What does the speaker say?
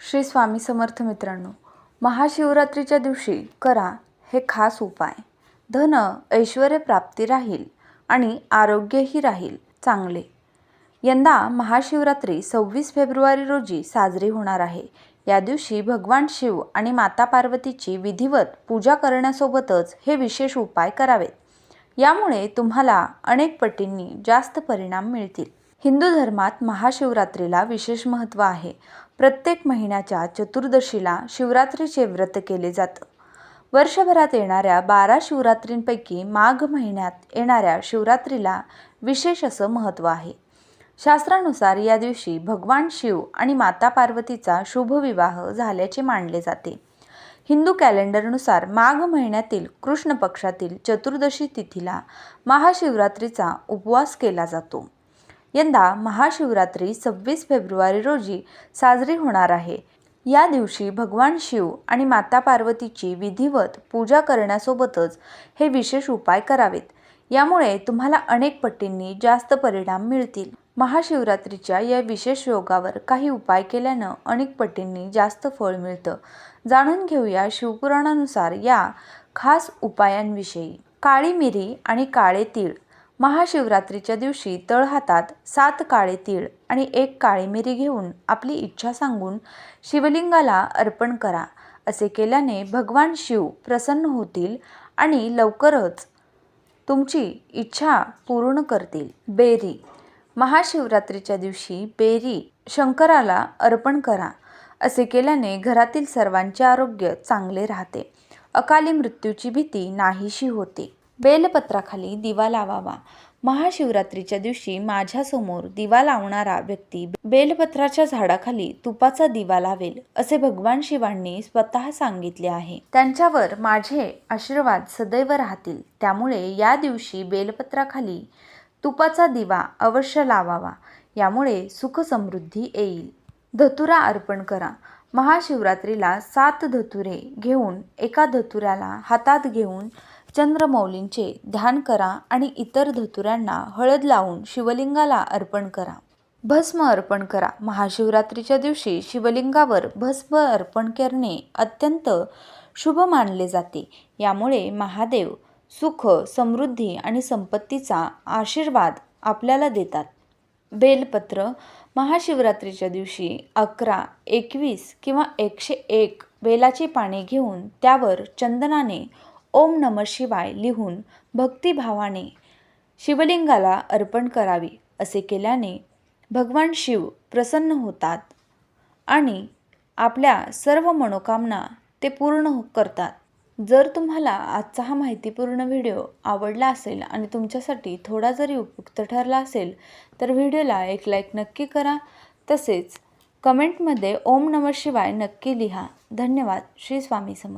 श्री स्वामी समर्थ मित्रांनो महाशिवरात्रीच्या दिवशी करा हे खास उपाय. धन ऐश्वर प्राप्ती राहील आणि आरोग्यही राहील चांगले. यंदा महाशिवरात्री सव्वीस फेब्रुवारी रोजी साजरी होणार आहे. या दिवशी भगवान शिव आणि माता पार्वतीची विधिवत पूजा करण्यासोबतच हे विशेष उपाय करावेत. यामुळे तुम्हाला अनेक पटींनी जास्त परिणाम मिळतील. हिंदू धर्मात महाशिवरात्रीला विशेष महत्त्व आहे. प्रत्येक महिन्याच्या चतुर्दशीला शिवरात्रीचे व्रत केले जातं. वर्षभरात येणाऱ्या बारा शिवरात्रींपैकी माघ महिन्यात येणाऱ्या शिवरात्रीला विशेष असं महत्त्व आहे. शास्त्रानुसार या दिवशी भगवान शिव आणि माता पार्वतीचा शुभविवाह झाल्याचे मानले जाते. हिंदू कॅलेंडरनुसार माघ महिन्यातील कृष्ण पक्षातील चतुर्दशी तिथीला महाशिवरात्रीचा उपवास केला जातो. यंदा महाशिवरात्री सव्वीस फेब्रुवारी रोजी साजरी होणार आहे. या दिवशी भगवान शिव आणि माता पार्वतीची विधिवत पूजा करण्यासोबतच हे विशेष उपाय करावेत. यामुळे तुम्हाला अनेक पटींनी जास्त परिणाम मिळतील. महाशिवरात्रीच्या या विशेष योगावर काही उपाय केल्यानं अनेक पटींनी जास्त फळ मिळतं. जाणून घेऊया शिवपुराणानुसार या खास उपायांविषयी. काळी मिरी आणि काळे तीळ. महाशिवरात्रीच्या दिवशी तळहातात सात काळे तीळ आणि एक काळी मिरी घेऊन आपली इच्छा सांगून शिवलिंगाला अर्पण करा असे केल्याने भगवान शिव प्रसन्न होतील आणि लवकरच तुमची इच्छा पूर्ण करतील. बेरी. महाशिवरात्रीच्या दिवशी बेरी शंकराला अर्पण करा असे केल्याने घरातील सर्वांचे आरोग्य चांगले राहते. अकाली मृत्यूची भीती नाहीशी होते. बेलपत्राखाली दिवा लावावा. महाशिवरात्रीच्या दिवशी माझ्यासमोर दिवा लावणारा व्यक्ती बेलपत्राच्या झाडाखाली तुपाचा दिवा लावेल असे भगवान शिवांनी स्वतः सांगितले आहे. त्यांच्यावर माझे आशीर्वाद सदैव राहतील. त्यामुळे या दिवशी बेलपत्राखाली तुपाचा दिवा अवश्य लावावा. यामुळे सुख समृद्धी येईल. धतुरा अर्पण करा. महाशिवरात्रीला सात धतुरे घेऊन एका धतुऱ्याला हातात घेऊन चंद्रमौलींचे ध्यान करा आणि इतर धतुऱ्यांना हळद लावून शिवलिंगाला अर्पण करा. भस्म अर्पण करा. महाशिवरात्रीच्या दिवशी शिवलिंगावर भस्म अर्पण करणे अत्यंत शुभ मानले जाते. यामुळे महादेव सुख समृद्धी आणि संपत्तीचा आशीर्वाद आपल्याला देतात. बेलपत्र महाशिवरात्रीच्या दिवशी अकरा एकवीस किंवा एकशे एक बेलाची पाने घेऊन त्यावर चंदनाने ओम नम शिवाय लिहून भक्तिभावाने शिवलिंगाला अर्पण करावी असे केल्याने भगवान शिव प्रसन्न होतात आणि आपल्या सर्व मनोकामना ते पूर्ण करतात. जर तुम्हाला आजचा हा माहितीपूर्ण व्हिडिओ आवडला असेल आणि तुमच्यासाठी थोडा जरी उपयुक्त ठरला असेल तर व्हिडिओला एक लाईक नक्की करा. तसेच कमेंटमध्ये ओम नम शिवाय नक्की लिहा. धन्यवाद. श्री स्वामी समर्थ.